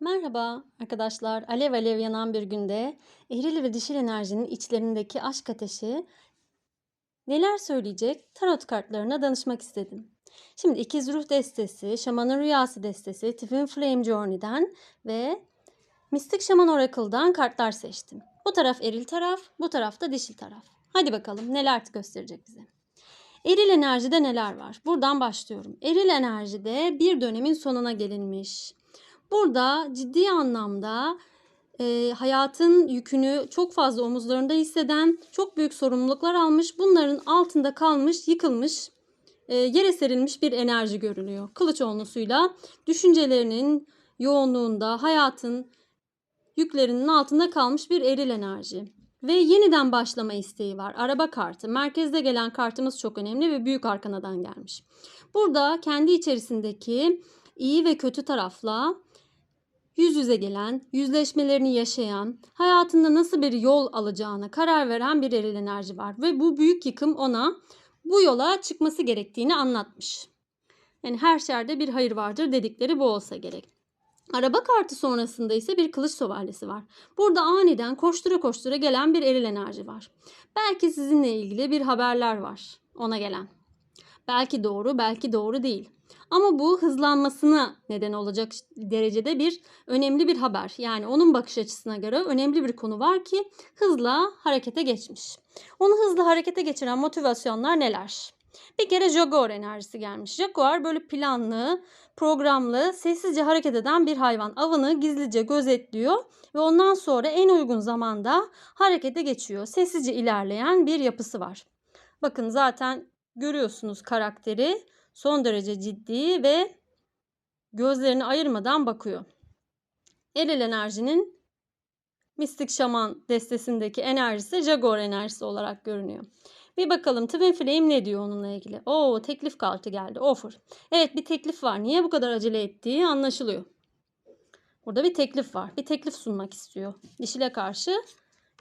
Merhaba arkadaşlar. Alev alev yanan bir günde eril ve dişil enerjinin içlerindeki aşk ateşi neler söyleyecek tarot kartlarına danışmak istedim. Şimdi İkiz Ruh Destesi, Şamanın Rüyası Destesi, Twin Flame Journey'den ve Mistik Şaman Oracle'dan kartlar seçtim. Bu taraf eril taraf, bu taraf da dişil taraf. Hadi bakalım neler gösterecek bize. Eril enerjide neler var? Buradan başlıyorum. Eril enerjide bir dönemin sonuna gelinmiş. Burada ciddi anlamda e, hayatın yükünü çok fazla omuzlarında hisseden, çok büyük sorumluluklar almış, bunların altında kalmış, yıkılmış, e, yere serilmiş bir enerji görünüyor. Kılıç onlusuyla düşüncelerinin yoğunluğunda, hayatın yüklerinin altında kalmış bir eril enerji. Ve yeniden başlama isteği var. Araba kartı. Merkezde gelen kartımız çok önemli ve büyük arkanadan gelmiş. Burada kendi içerisindeki iyi ve kötü tarafla yüz yüze gelen, yüzleşmelerini yaşayan, hayatında nasıl bir yol alacağına karar veren bir eril enerji var. Ve bu büyük yıkım ona bu yola çıkması gerektiğini anlatmış. Yani her şerde bir hayır vardır dedikleri bu olsa gerek. Araba kartı sonrasında ise bir kılıç şövalyesi var. Burada aniden koştura koştura gelen bir eril enerji var. Belki sizinle ilgili bir haberler var ona gelen. Belki doğru, belki doğru değil. Ama bu hızlanmasına neden olacak derecede bir önemli bir haber. Yani onun bakış açısına göre önemli bir konu var ki hızla harekete geçmiş. Onu hızla harekete geçiren motivasyonlar neler? Bir kere Jaguar enerjisi gelmiş. Jaguar böyle planlı, programlı, sessizce hareket eden bir hayvan. Avını gizlice gözetliyor ve ondan sonra en uygun zamanda harekete geçiyor. Sessizce ilerleyen bir yapısı var. Bakın zaten görüyorsunuz karakteri son derece ciddi ve gözlerini ayırmadan bakıyor. Eril enerjinin mistik şaman destesindeki enerjisi Jaguar enerjisi olarak görünüyor. Bir bakalım Twin Flame ne diyor onunla ilgili. Oo teklif kartı geldi. Offer. Evet bir teklif var. Niye bu kadar acele ettiği anlaşılıyor. Burada bir teklif var. Bir teklif sunmak istiyor. Dişile karşı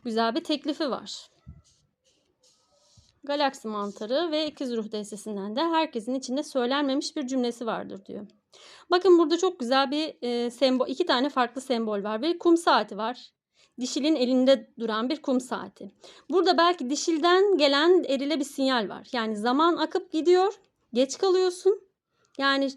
güzel bir teklifi var. Galaksi mantarı ve ikiz ruh destesinden de herkesin içinde söylenmemiş bir cümlesi vardır diyor. Bakın burada çok güzel bir e, sembol, iki tane farklı sembol var ve kum saati var. Dişilin elinde duran bir kum saati. Burada belki dişilden gelen erile bir sinyal var. Yani zaman akıp gidiyor, geç kalıyorsun. Yani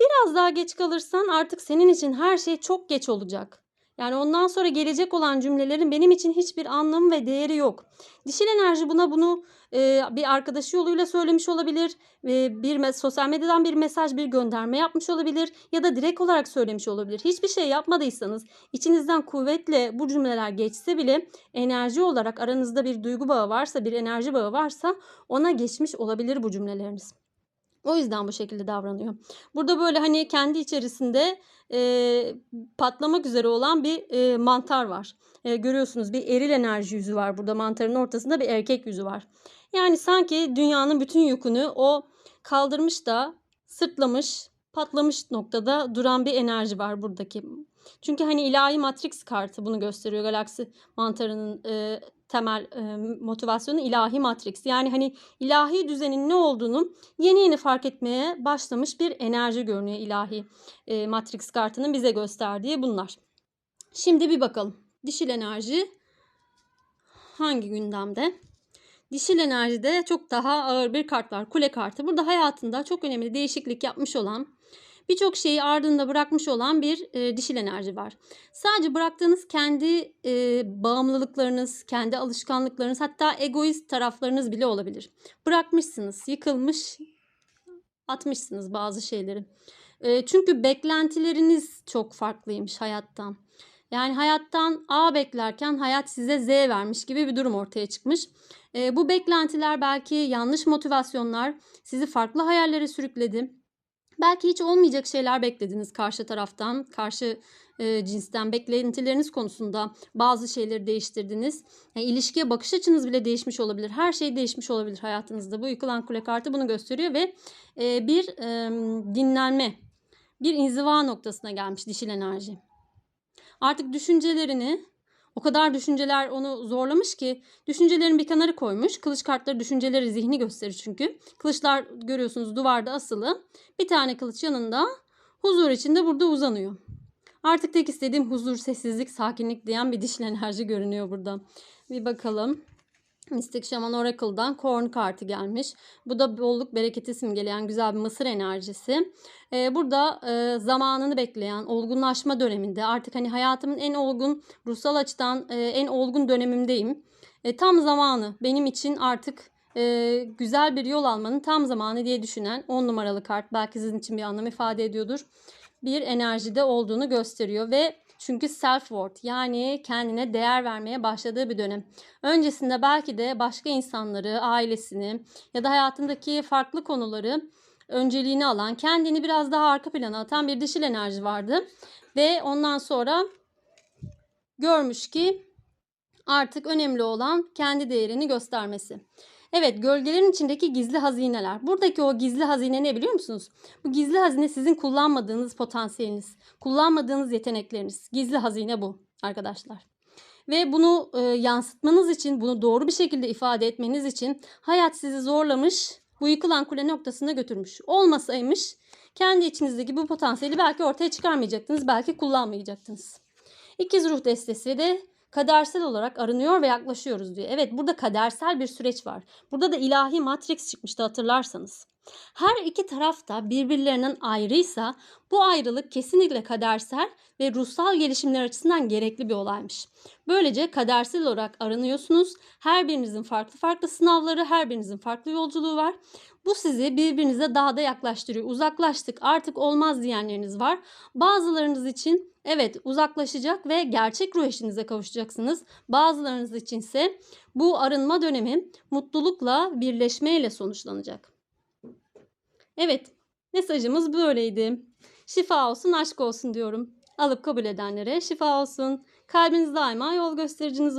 biraz daha geç kalırsan artık senin için her şey çok geç olacak. Yani ondan sonra gelecek olan cümlelerin benim için hiçbir anlamı ve değeri yok. Dişil enerji buna bunu e, bir arkadaşı yoluyla söylemiş olabilir. E, bir sosyal medyadan bir mesaj, bir gönderme yapmış olabilir ya da direkt olarak söylemiş olabilir. Hiçbir şey yapmadıysanız içinizden kuvvetle bu cümleler geçse bile enerji olarak aranızda bir duygu bağı varsa, bir enerji bağı varsa ona geçmiş olabilir bu cümleleriniz. O yüzden bu şekilde davranıyor. Burada böyle hani kendi içerisinde e, patlamak üzere olan bir e, mantar var. E, görüyorsunuz bir eril enerji yüzü var burada mantarın ortasında bir erkek yüzü var. Yani sanki dünyanın bütün yükünü o kaldırmış da sırtlamış, patlamış noktada duran bir enerji var buradaki. Çünkü hani ilahi matrix kartı bunu gösteriyor. Galaksi mantarının e, temel e, motivasyonu ilahi matrix. Yani hani ilahi düzenin ne olduğunu yeni yeni fark etmeye başlamış bir enerji görünüyor ilahi e, matrix kartının bize gösterdiği bunlar. Şimdi bir bakalım. Dişil enerji hangi gündemde? Dişil enerjide çok daha ağır bir kart var. Kule kartı. Burada hayatında çok önemli değişiklik yapmış olan birçok şeyi ardında bırakmış olan bir e, dişil enerji var. Sadece bıraktığınız kendi e, bağımlılıklarınız, kendi alışkanlıklarınız hatta egoist taraflarınız bile olabilir. Bırakmışsınız, yıkılmış, atmışsınız bazı şeyleri. E, çünkü beklentileriniz çok farklıymış hayattan. Yani hayattan A beklerken hayat size Z vermiş gibi bir durum ortaya çıkmış. E, bu beklentiler belki yanlış motivasyonlar sizi farklı hayallere sürükledi. Belki hiç olmayacak şeyler beklediniz karşı taraftan, karşı e, cinsten beklentileriniz konusunda bazı şeyleri değiştirdiniz. Yani ilişkiye bakış açınız bile değişmiş olabilir. Her şey değişmiş olabilir hayatınızda. Bu yıkılan kule kartı bunu gösteriyor ve e, bir e, dinlenme, bir inziva noktasına gelmiş dişil enerji. Artık düşüncelerini o kadar düşünceler onu zorlamış ki düşüncelerin bir kenarı koymuş. Kılıç kartları düşünceleri zihni gösterir çünkü. Kılıçlar görüyorsunuz duvarda asılı. Bir tane kılıç yanında huzur içinde burada uzanıyor. Artık tek istediğim huzur, sessizlik, sakinlik diyen bir dişil enerji görünüyor burada. Bir bakalım. Mystic Shaman Oracle'dan Korn kartı gelmiş. Bu da bolluk bereketi simgeleyen güzel bir mısır enerjisi. Ee, burada e, zamanını bekleyen olgunlaşma döneminde artık hani hayatımın en olgun ruhsal açıdan e, en olgun dönemimdeyim. E, tam zamanı benim için artık e, güzel bir yol almanın tam zamanı diye düşünen 10 numaralı kart belki sizin için bir anlam ifade ediyordur. Bir enerjide olduğunu gösteriyor ve çünkü self worth yani kendine değer vermeye başladığı bir dönem. Öncesinde belki de başka insanları, ailesini ya da hayatındaki farklı konuları önceliğini alan, kendini biraz daha arka plana atan bir dişil enerji vardı. Ve ondan sonra görmüş ki artık önemli olan kendi değerini göstermesi. Evet, gölgelerin içindeki gizli hazineler. Buradaki o gizli hazine ne biliyor musunuz? Bu gizli hazine sizin kullanmadığınız potansiyeliniz, kullanmadığınız yetenekleriniz. Gizli hazine bu arkadaşlar. Ve bunu e, yansıtmanız için, bunu doğru bir şekilde ifade etmeniz için hayat sizi zorlamış, bu yıkılan kule noktasına götürmüş. Olmasaymış kendi içinizdeki bu potansiyeli belki ortaya çıkarmayacaktınız, belki kullanmayacaktınız. İkiz ruh destesi de kadersel olarak arınıyor ve yaklaşıyoruz diyor. Evet burada kadersel bir süreç var. Burada da ilahi matrix çıkmıştı hatırlarsanız. Her iki taraf da birbirlerinden ayrıysa bu ayrılık kesinlikle kadersel ve ruhsal gelişimler açısından gerekli bir olaymış. Böylece kadersel olarak aranıyorsunuz. Her birinizin farklı farklı sınavları, her birinizin farklı yolculuğu var. Bu sizi birbirinize daha da yaklaştırıyor. Uzaklaştık artık olmaz diyenleriniz var. Bazılarınız için evet uzaklaşacak ve gerçek ruh eşinize kavuşacaksınız. Bazılarınız için ise bu arınma dönemi mutlulukla birleşmeyle sonuçlanacak. Evet mesajımız böyleydi. Şifa olsun aşk olsun diyorum. Alıp kabul edenlere şifa olsun. Kalbiniz daima yol göstericiniz